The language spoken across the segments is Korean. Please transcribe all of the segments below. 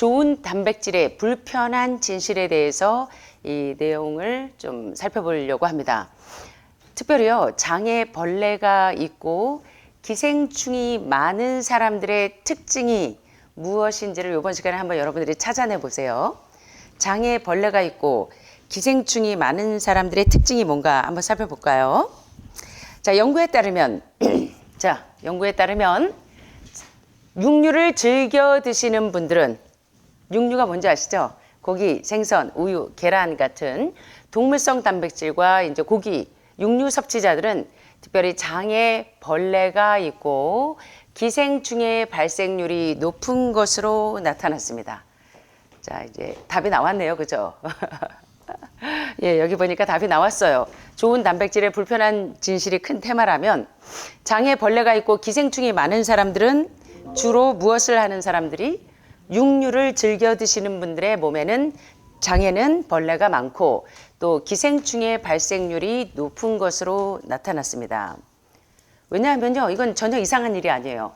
좋은 단백질의 불편한 진실에 대해서 이 내용을 좀 살펴보려고 합니다. 특별히요, 장에 벌레가 있고 기생충이 많은 사람들의 특징이 무엇인지를 이번 시간에 한번 여러분들이 찾아내 보세요. 장에 벌레가 있고 기생충이 많은 사람들의 특징이 뭔가 한번 살펴볼까요? 자, 연구에 따르면, 자, 연구에 따르면 육류를 즐겨 드시는 분들은 육류가 뭔지 아시죠? 고기, 생선, 우유, 계란 같은 동물성 단백질과 이제 고기, 육류 섭취자들은 특별히 장에 벌레가 있고 기생충의 발생률이 높은 것으로 나타났습니다. 자, 이제 답이 나왔네요. 그죠? 예, 여기 보니까 답이 나왔어요. 좋은 단백질의 불편한 진실이 큰 테마라면 장에 벌레가 있고 기생충이 많은 사람들은 주로 무엇을 하는 사람들이 육류를 즐겨 드시는 분들의 몸에는 장에는 벌레가 많고 또 기생충의 발생률이 높은 것으로 나타났습니다. 왜냐하면요, 이건 전혀 이상한 일이 아니에요.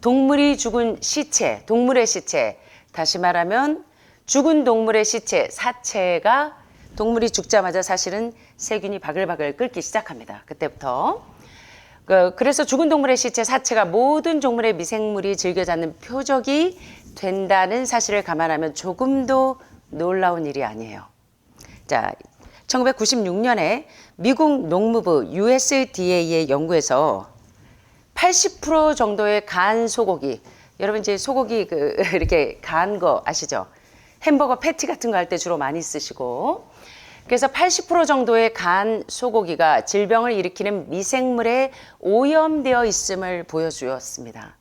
동물이 죽은 시체, 동물의 시체, 다시 말하면 죽은 동물의 시체, 사체가 동물이 죽자마자 사실은 세균이 바글바글 끓기 시작합니다. 그때부터. 그- 그래서 죽은 동물의 시체, 사체가 모든 종물의 미생물이 즐겨 잡는 표적이 된다는 사실을 감안하면 조금도 놀라운 일이 아니에요. 자, 1996년에 미국 농무부 USDA의 연구에서 80% 정도의 간 소고기, 여러분 이제 소고기 그 이렇게 간 거 아시죠? 햄버거 패티 같은 거 할 때 주로 많이 쓰시고 그래서 80% 정도의 간 소고기가 질병을 일으키는 미생물에 오염되어 있음을 보여주었습니다.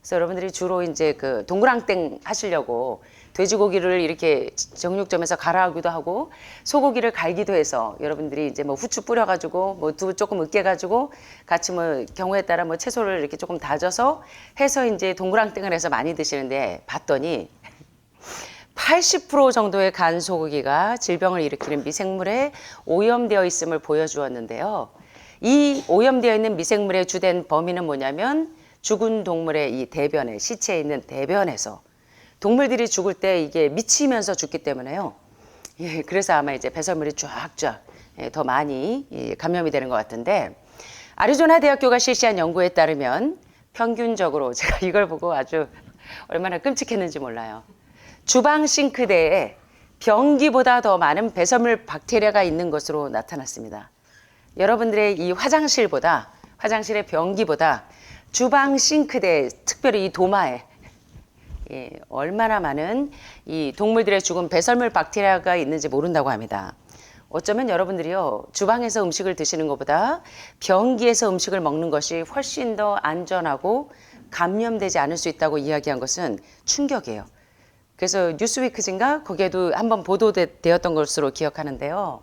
그래서 여러분들이 주로 이제 그 동그랑땡 하시려고 돼지고기를 이렇게 정육점에서 갈아하기도 하고 소고기를 갈기도 해서 여러분들이 이제 뭐 후추 뿌려가지고 뭐 두부 조금 으깨가지고 같이 뭐 경우에 따라 뭐 채소를 이렇게 조금 다져서 해서 이제 동그랑땡을 해서 많이 드시는데 봤더니 80% 정도의 간 소고기가 질병을 일으키는 미생물에 오염되어 있음을 보여주었는데요. 이 오염되어 있는 미생물의 주된 범위는 뭐냐면 죽은 동물의 이 대변에 시체에 있는 대변에서 동물들이 죽을 때 이게 미치면서 죽기 때문에요. 예, 그래서 아마 이제 배설물이 쫙쫙 예, 더 많이 예, 감염이 되는 것 같은데 아리조나 대학교가 실시한 연구에 따르면 평균적으로 제가 이걸 보고 아주 얼마나 끔찍했는지 몰라요. 주방 싱크대에 변기보다 더 많은 배설물 박테리아가 있는 것으로 나타났습니다. 여러분들의 이 화장실보다 화장실의 변기보다 주방 싱크대 특별히 이 도마에 예, 얼마나 많은 이 동물들의 죽은 배설물 박테리아가 있는지 모른다고 합니다. 어쩌면 여러분들이요 주방에서 음식을 드시는 것보다 변기에서 음식을 먹는 것이 훨씬 더 안전하고 감염되지 않을 수 있다고 이야기한 것은 충격이에요. 그래서 뉴스위크인가 거기에도 한번 보도되었던 것으로 기억하는데요.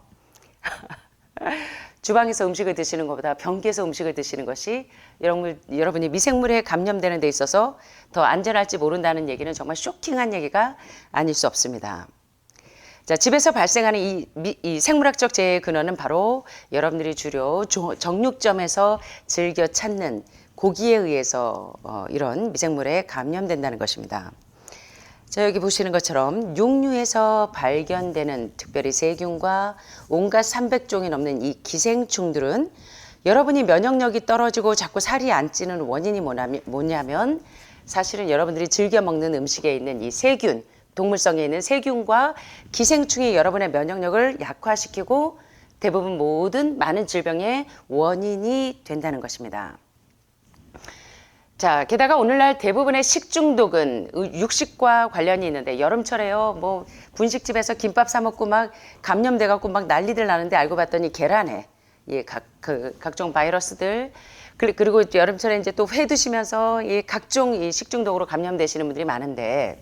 주방에서 음식을 드시는 것보다 변기에서 음식을 드시는 것이 여러분, 여러분이 미생물에 감염되는 데 있어서 더 안전할지 모른다는 얘기는 정말 쇼킹한 얘기가 아닐 수 없습니다. 자, 집에서 발생하는 이, 미- 이 생물학적 재해의 근원은 바로 여러분들이 주로 조- 정육점에서 즐겨 찾는 고기에 의해서 어, 이런 미생물에 감염된다는 것입니다. 자, 여기 보시는 것처럼 육류에서 발견되는 특별히 세균과 온갖 300종이 넘는 이 기생충들은 여러분이 면역력이 떨어지고 자꾸 살이 안 찌는 원인이 뭐냐면- 사실은 여러분들이 즐겨 먹는 음식에 있는 이 세균, 동물성에 있는 세균과 기생충이 여러분의 면역력을 약화시키고 대부분 모든 많은 질병의 원인이 된다는 것입니다. 자, 게다가 오늘날 대부분의 식중독은 육식과 관련이 있는데 여름철에요. 뭐 분식집에서 김밥 사 먹고 막 감염돼 갖고 막 난리들 나는데 알고 봤더니 계란에 예, 각, 그, 각종 바이러스들 그리- 그리고 여름철에 이제 또 회 드시면서 이 각종 이 식중독으로 감염되시는 분들이 많은데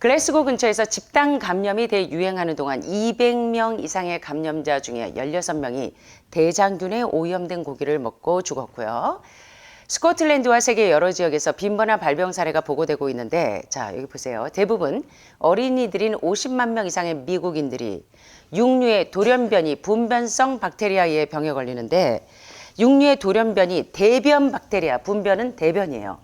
글래스고 근처에서 집단 감염이 대유행하는 동안 200명 이상의 감염자 중에 16명이 대장균에 오염된 고기를 먹고 죽었고요. 스코틀랜드와 세계 여러 지역에서 빈번한 발병 사례가 보고되고 있는데 자 여기 보세요. 대부분 어린이들인 50만 명 이상의 미국인들이 육류의 돌연변이 분변성 박테리아에 병에 걸리는데 육류의 돌연변이 대변 박테리아, 분변은 대변이에요.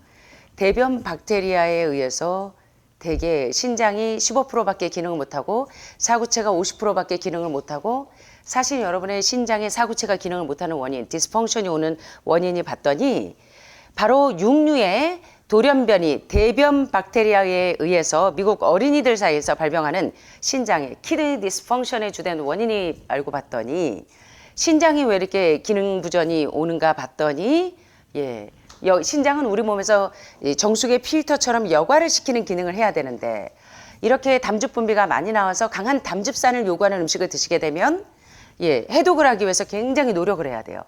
대변 박테리아에 의해서 대개 신장이 15%밖에 기능을 못하고 사구체가 50%밖에 기능을 못하고 사실 여러분의 신장의 사구체가 기능을 못하는 원인, 디스펑션이 오는 원인이 봤더니 바로 육류의 돌연변이 대변 박테리아에 의해서 미국 어린이들 사이에서 발병하는 신장의 키드니 디스펑션의 주된 원인이 알고 봤더니 신장이 왜 이렇게 기능 부전이 오는가 봤더니 예. 여- 신장은 우리 몸에서 이 정수기의 필터처럼 여과를 시키는 기능을 해야 되는데 이렇게 담즙 분비가 많이 나와서 강한 담즙산을 요구하는 음식을 드시게 되면 예, 해독을 하기 위해서 굉장히 노력을 해야 돼요.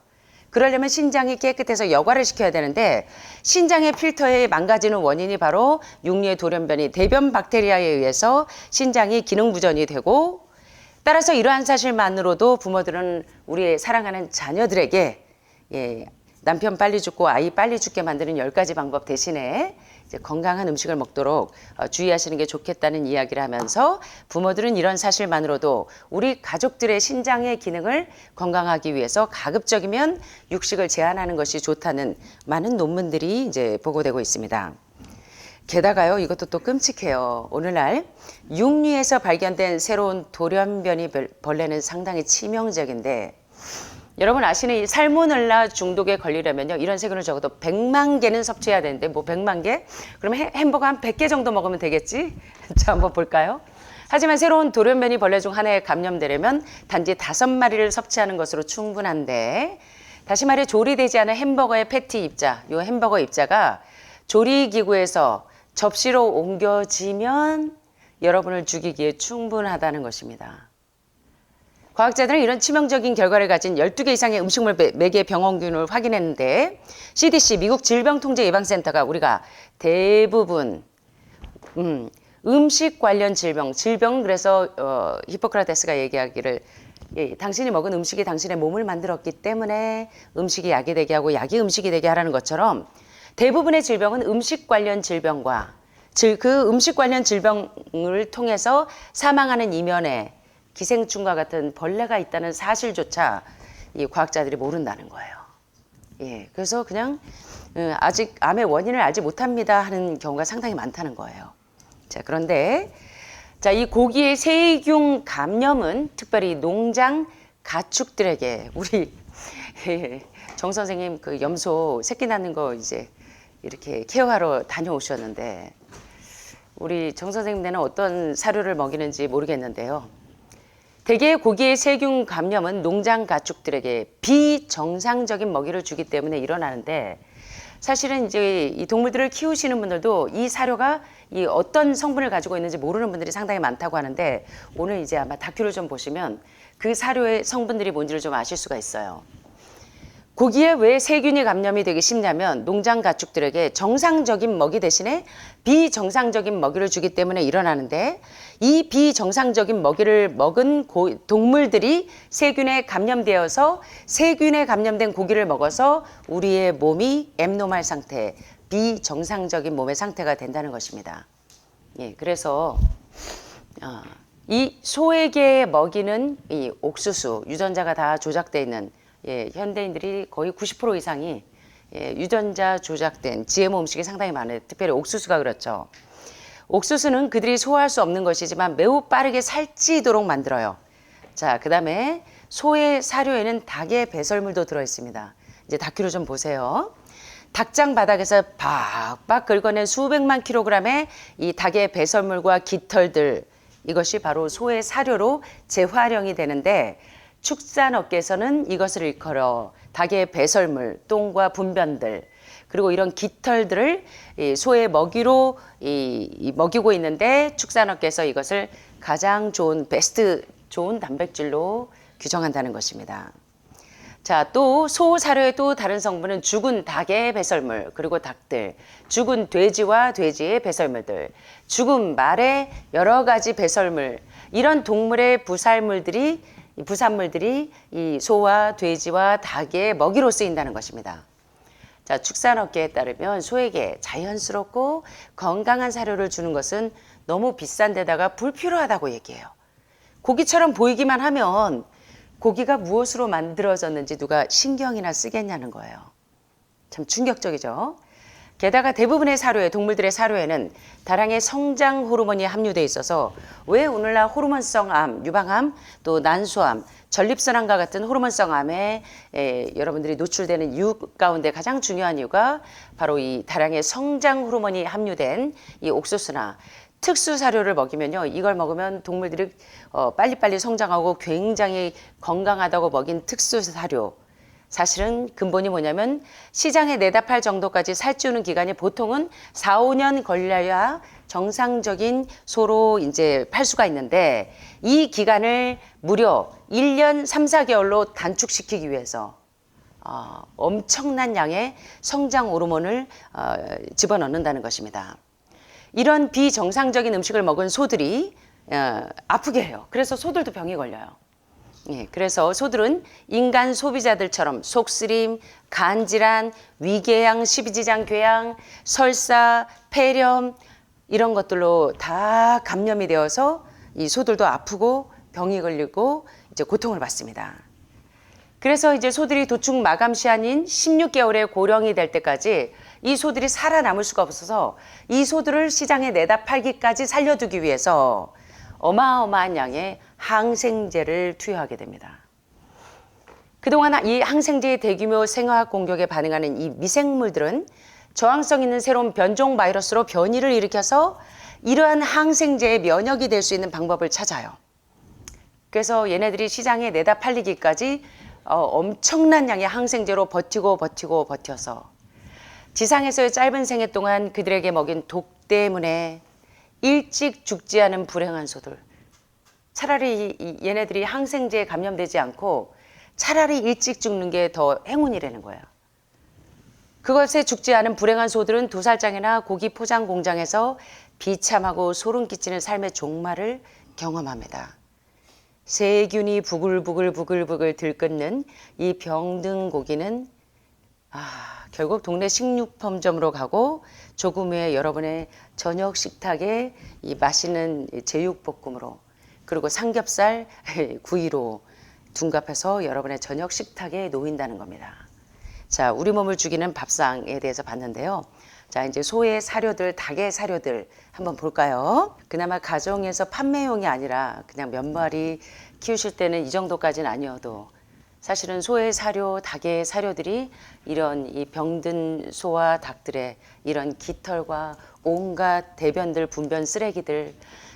그러려면 신장이 깨끗해서 여과를 시켜야 되는데 신장의 필터에 망가지는 원인이 바로 육류의 돌연변이 대변 박테리아에 의해서 신장이 기능 부전이 되고 따라서 이러한 사실만으로도 부모들은 우리의 사랑하는 자녀들에게 예, 남편 빨리 죽고 아이 빨리 죽게 만드는 열 가지 방법 대신에 이제 건강한 음식을 먹도록 어, 주의하시는 게 좋겠다는 이야기를 하면서 부모들은 이런 사실만으로도 우리 가족들의 신장의 기능을 건강하기 위해서 가급적이면 육식을 제한하는 것이 좋다는 많은 논문들이 이제 보고되고 있습니다. 게다가요, 이것도 또 끔찍해요. 오늘날 육류에서 발견된 새로운 돌연변이 벌- 벌레는 상당히 치명적인데 여러분 아시는 이 살모넬라 중독에 걸리려면요 이런 세균을 적어도 100만 개는 섭취해야 되는데 뭐 100만 개? 그러면 해- 햄버거 한 100개 정도 먹으면 되겠지? 자 한번 볼까요? 하지만 새로운 돌연변이 벌레 중 하나에 감염되려면 단지 다섯 마리를 섭취하는 것으로 충분한데 다시 말해 조리되지 않은 햄버거의 패티 입자, 요 햄버거 입자가 조리 기구에서 접시로 옮겨지면 여러분을 죽이기에 충분하다는 것입니다. 과학자들은 이런 치명적인 결과를 가진 12개 이상의 음식물 매- 매개 병원균을 확인했는데 CDC 미국 질병통제예방센터가 우리가 대부분 음, 음식 관련 질병, 질병 그래서 어, 히포크라테스가 얘기하기를 예, 당신이 먹은 음식이 당신의 몸을 만들었기 때문에 음식이 약이 되게 하고 약이 음식이 되게 하라는 것처럼 대부분의 질병은 음식 관련 질병과 질- 그 음식 관련 질병을 통해서 사망하는 이면에 기생충과 같은 벌레가 있다는 사실조차 이 과학자들이 모른다는 거예요. 예, 그래서 그냥 어, 아직 암의 원인을 알지 못합니다 하는 경우가 상당히 많다는 거예요. 자, 그런데 자, 이 고기의 세균 감염은 특별히 농장 가축들에게 우리 예, 정 선생님 그 염소 새끼 낳는 거 이제 이렇게 케어하러 다녀오셨는데 우리 정 선생님 네는 어떤 사료를 먹이는지 모르겠는데요. 대개 고기의 세균 감염은 농장 가축들에게 비정상적인 먹이를 주기 때문에 일어나는데 사실은 이제 이 동물들을 키우시는 분들도 이 사료가 이 어떤 성분을 가지고 있는지 모르는 분들이 상당히 많다고 하는데 오늘 이제 아마 다큐를 좀 보시면 그 사료의 성분들이 뭔지를 좀 아실 수가 있어요. 고기에 왜 세균이 감염이 되기 쉽냐면 농장 가축들에게 정상적인 먹이 대신에 비정상적인 먹이를 주기 때문에 일어나는데 이 비정상적인 먹이를 먹은 고- 동물들이 세균에 감염되어서 세균에 감염된 고기를 먹어서 우리의 몸이 앱노말 상태, 비정상적인 몸의 상태가 된다는 것입니다. 예, 그래서 어, 이 소에게 먹이는 이 옥수수 유전자가 다 조작돼 있는 예, 현대인들이 거의 90% 이상이 예, 유전자 조작된 GMO 음식이 상당히 많아요. 특별히 옥수수가 그렇죠. 옥수수는 그들이 소화할 수 없는 것이지만 매우 빠르게 살찌도록 만들어요. 자, 그 다음에 소의 사료에는 닭의 배설물도 들어 있습니다. 이제 다큐를 좀 보세요. 닭장 바닥에서 박박 긁어낸 수백만 킬로그램의 이 닭의 배설물과 깃털들 이것이 바로 소의 사료로 재활용이 되는데 축산업계에서는 이것을 일컬어 닭의 배설물, 똥과 분변들 그리고 이런 깃털들을 이 소의 먹이로 먹이고 있는데 축산업계에서 이것을 가장 좋은 베스트 좋은 단백질로 규정한다는 것입니다. 자, 또 소 사료의 또 다른 성분은 죽은 닭의 배설물, 그리고 닭들, 죽은 돼지와 돼지의 배설물들, 죽은 말의 여러 가지 배설물, 이런 동물의 부살물들이 이 부산물들이 이 소와 돼지와 닭의 먹이로 쓰인다는 것입니다. 자, 축산업계에 따르면 소에게 자연스럽고 건강한 사료를 주는 것은 너무 비싼 데다가 불필요하다고 얘기해요. 고기처럼 보이기만 하면 고기가 무엇으로 만들어졌는지 누가 신경이나 쓰겠냐는 거예요. 참 충격적이죠. 게다가 대부분의 사료에 동물들의 사료에는 다량의 성장 호르몬이 함유돼 있어서 왜 오늘날 호르몬성 암, 유방암, 또 난소암, 전립선암과 같은 호르몬성 암에 에, 여러분들이 노출되는 이유 가운데 가장 중요한 이유가 바로 이 다량의 성장 호르몬이 함유된 이 옥수수나 특수 사료를 먹이면요. 이걸 먹으면 동물들이 어, 빨리빨리 성장하고 굉장히 건강하다고 먹인 특수 사료. 사실은 근본이 뭐냐면 시장에 내다 팔 정도까지 살찌우는 기간이 보통은 4, 5년 걸려야 정상적인 소로 이제 팔 수가 있는데 이 기간을 무려 1년 3, 4개월로 단축시키기 위해서 어, 엄청난 양의 성장 호르몬을 어, 집어넣는다는 것입니다. 이런 비정상적인 음식을 먹은 소들이 어, 아프게 해요. 그래서 소들도 병이 걸려요. 예, 그래서 소들은 인간 소비자들처럼 속쓰림, 간질환, 위궤양, 십이지장 궤양, 설사, 폐렴 이런 것들로 다 감염이 되어서 이 소들도 아프고 병이 걸리고 이제 고통을 받습니다. 그래서 이제 소들이 도축 마감 시한인 16개월의 고령이 될 때까지 이 소들이 살아남을 수가 없어서 이 소들을 시장에 내다 팔기까지 살려두기 위해서 어마어마한 양의 항생제를 투여하게 됩니다. 그동안 이 항생제의 대규모 생화학 공격에 반응하는 이 미생물들은 저항성 있는 새로운 변종 바이러스로 변이를 일으켜서 이러한 항생제의 면역이 될 수 있는 방법을 찾아요. 그래서 얘네들이 시장에 내다 팔리기까지 어, 엄청난 양의 항생제로 버티고 버티고 버텨서 지상에서의 짧은 생애 동안 그들에게 먹인 독 때문에 일찍 죽지 않은 불행한 소들. 차라리 얘네들이 항생제에 감염되지 않고 차라리 일찍 죽는 게 더 행운이라는 거예요. 그것에 죽지 않은 불행한 소들은 도살장이나 고기 포장 공장에서 비참하고 소름 끼치는 삶의 종말을 경험합니다. 세균이 부글부글 부글부글 들끓는 이 병든 고기는 아, 결국 동네 식료품점으로 가고 조금 후에 여러분의 저녁 식탁에 이 맛있는 이 제육볶음으로 그리고 삼겹살 구이로 둔갑해서 여러분의 저녁 식탁에 놓인다는 겁니다. 자, 우리 몸을 죽이는 밥상에 대해서 봤는데요. 자, 이제 소의 사료들, 닭의 사료들 한번 볼까요? 그나마 가정에서 판매용이 아니라 그냥 몇 마리 키우실 때는 이 정도까지는 아니어도 사실은 소의 사료, 닭의 사료들이 이런 이 병든 소와 닭들의 이런 깃털과 온갖 대변들, 분변 쓰레기들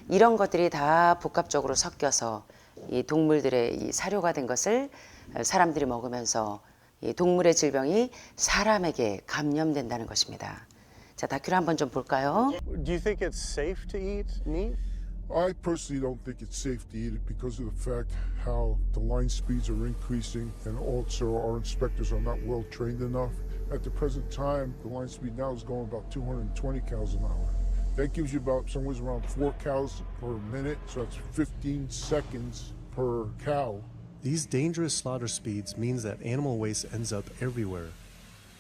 이런 것들이 다 복합적으로 섞여서 이 동물들의 이 사료가 된 것을 사람들이 먹으면서 이 동물의 질병이 사람에게 감염된다는 것입니다. 자, 다큐를 한번 좀 볼까요? Do you think it's safe to eat meat? I personally don't think it's safe to eat it because of the fact how the line speeds are increasing and also our inspectors are not well trained enough. At the present time, the line speed now is going about 220 cows an hour. That gives you about somewhere around four cows per minute, so that's 15 seconds per cow. These dangerous slaughter speeds means that animal waste ends up everywhere.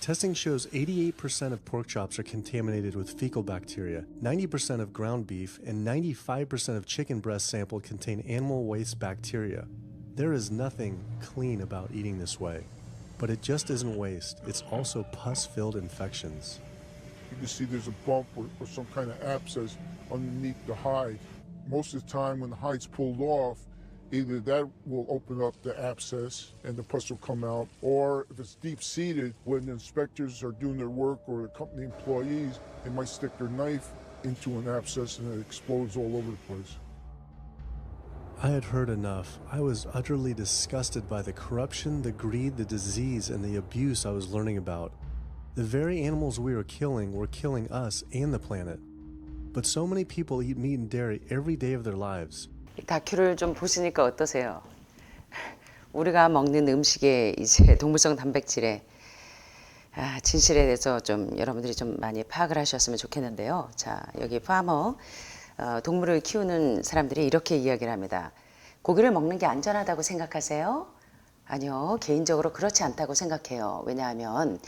Testing shows 88% of pork chops are contaminated with fecal bacteria, 90% of ground beef, and 95% of chicken breast sample contain animal waste bacteria. There is nothing clean about eating this way. But it just isn't waste, it's also pus filled infections. You can see there's a bump or, or some kind of abscess underneath the hide. Most of the time, when the hide's pulled off, either that will open up the abscess and the pus will come out, or if it's deep seated, when inspectors are doing their work or the company employees, they might stick their knife into an abscess and it explodes all over the place. I had heard enough. I was utterly disgusted by the corruption, the greed, the disease, and the abuse I was learning about. The very animals we were killing were killing us and the planet. But so many people eat meat and dairy every day of their lives. 이 다큐를 좀 보시니까 어떠세요? 우리가 먹는 음식의 이제 동물성 단백질의 아, 진실에 대해서 좀 여러분들이 좀 많이 파악을 하셨으면 좋겠는데요. 자, 여기 파머 어, 동물을 키우는 사람들이 이렇게 이야기를 합니다. 고기를 먹는 게 안전하다고 생각하세요? 아니요, 개인적으로 그렇지 않다고 생각해요. 왜냐하면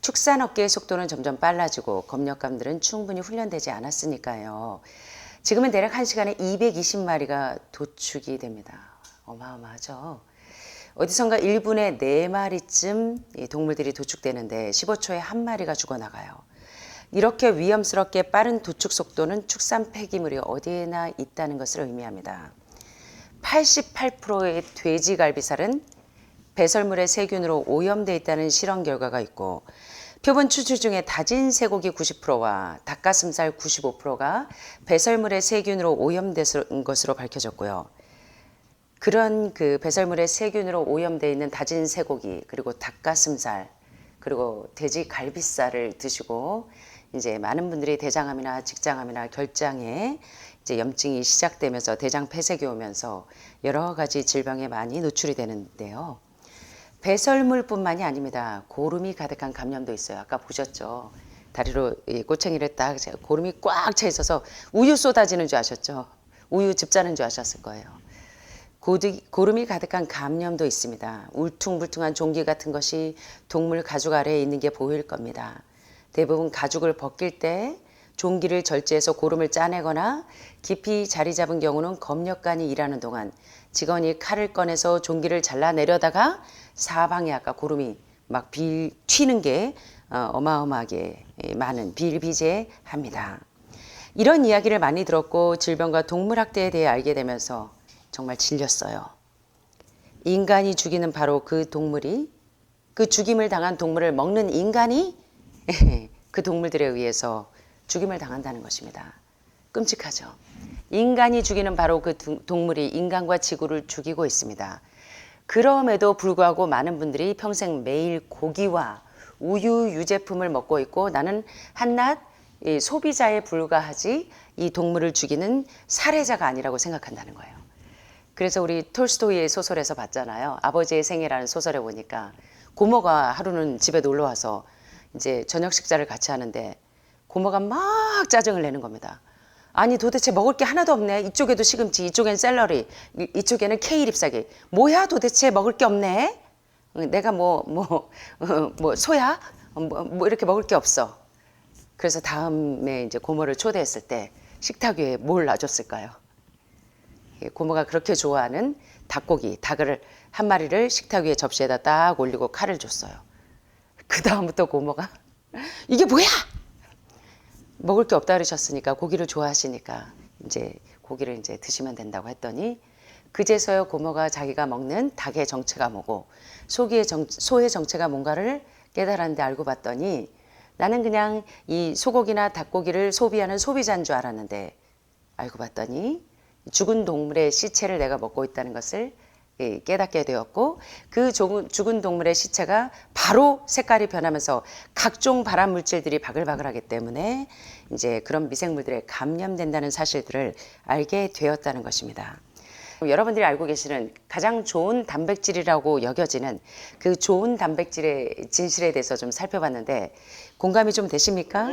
축산업계의 속도는 점점 빨라지고 검역감들은 충분히 훈련되지 않았으니까요. 지금은 대략 한시간에 220마리가 도축이 됩니다. 어마어마하죠. 어디선가 1분에 4마리쯤 이 동물들이 도축되는데 15초에 한 마리가 죽어나가요. 이렇게 위험스럽게 빠른 도축 속도는 축산 폐기물이 어디에나 있다는 것을 의미합니다. 88%의 돼지갈비살은 배설물의 세균으로 오염돼 있다는 실험 결과가 있고 표본 추출 중에 다진 쇠고기 90%와 닭가슴살 95%가 배설물의 세균으로 오염된 것으로 밝혀졌고요. 그런 그 배설물의 세균으로 오염돼 있는 다진 쇠고기 그리고 닭가슴살 그리고 돼지 갈비살을 드시고 이제 많은 분들이 대장암이나 직장암이나 결장에 이제 염증이 시작되면서 대장 폐색이 오면서 여러 가지 질병에 많이 노출이 되는데요. 배설물뿐만이 아닙니다. 고름이 가득한 감염도 있어요. 아까 보셨죠? 다리로 이 꼬챙이를 딱 고름이 꽉 차 있어서 우유 쏟아지는 줄 아셨죠? 우유 즙 짜는 줄 아셨을 거예요. 고름이 가득한 감염도 있습니다. 울퉁불퉁한 종기 같은 것이 동물 가죽 아래에 있는 게 보일 겁니다. 대부분 가죽을 벗길 때 종기를 절제해서 고름을 짜내거나 깊이 자리 잡은 경우는 검역관이 일하는 동안 직원이 칼을 꺼내서 종기를 잘라내려다가 사방에 아까 고름이 막 빌, 튀는 게 어, 어마어마하게 많은 비일비재합니다. 이런 이야기를 많이 들었고 질병과 동물학대에 대해 알게 되면서 정말 질렸어요. 인간이 죽이는 바로 그 동물이 그 죽임을 당한 동물을 먹는 인간이 그 동물들에 의해서 죽임을 당한다는 것입니다. 끔찍하죠. 인간이 죽이는 바로 그 두- 동물이 인간과 지구를 죽이고 있습니다. 그럼에도 불구하고 많은 분들이 평생 매일 고기와 우유 유제품을 먹고 있고 나는 한낱 이 소비자에 불과하지 이 동물을 죽이는 살해자가 아니라고 생각한다는 거예요. 그래서 우리 톨스토이의 소설에서 봤잖아요. 아버지의 생애라는 소설에 보니까 고모가 하루는 집에 놀러 와서 이제 저녁 식사를 같이 하는데 고모가 막 짜증을 내는 겁니다. 아니 도대체 먹을 게 하나도 없네. 이쪽에도 시금치, 이쪽엔 샐러리, 이- 이쪽에는 케일 잎사귀. 뭐야 도대체 먹을 게 없네. 어, 내가 뭐 뭐 뭐 소야 어, 뭐, 뭐 이렇게 먹을 게 없어. 그래서 다음에 이제 고모를 초대했을 때 식탁 위에 뭘 놔줬을까요? 예, 고모가 그렇게 좋아하는 닭고기, 닭을 한 마리를 식탁 위에 접시에다 딱 올리고 칼을 줬어요. 그 다음부터 고모가 이게 뭐야? 먹을 게 없다 그러셨으니까 고기를 좋아하시니까 이제 고기를 이제 드시면 된다고 했더니 그제서야 고모가 자기가 먹는 닭의 정체가 뭐고 소기의 정, 소의 정체가 뭔가를 깨달았는데 알고 봤더니 나는 그냥 이 소고기나 닭고기를 소비하는 소비자인 줄 알았는데 알고 봤더니 죽은 동물의 시체를 내가 먹고 있다는 것을 예, 깨닫게 되었고 그 죽은 동물의 시체가 바로 색깔이 변하면서 각종 발암 물질들이 바글바글하기 때문에 이제 그런 미생물들에 감염된다는 사실들을 알게 되었다는 것입니다. 여러분들이 알고 계시는 가장 좋은 단백질이라고 여겨지는 그 좋은 단백질의 진실에 대해서 좀 살펴봤는데 공감이 좀 되십니까?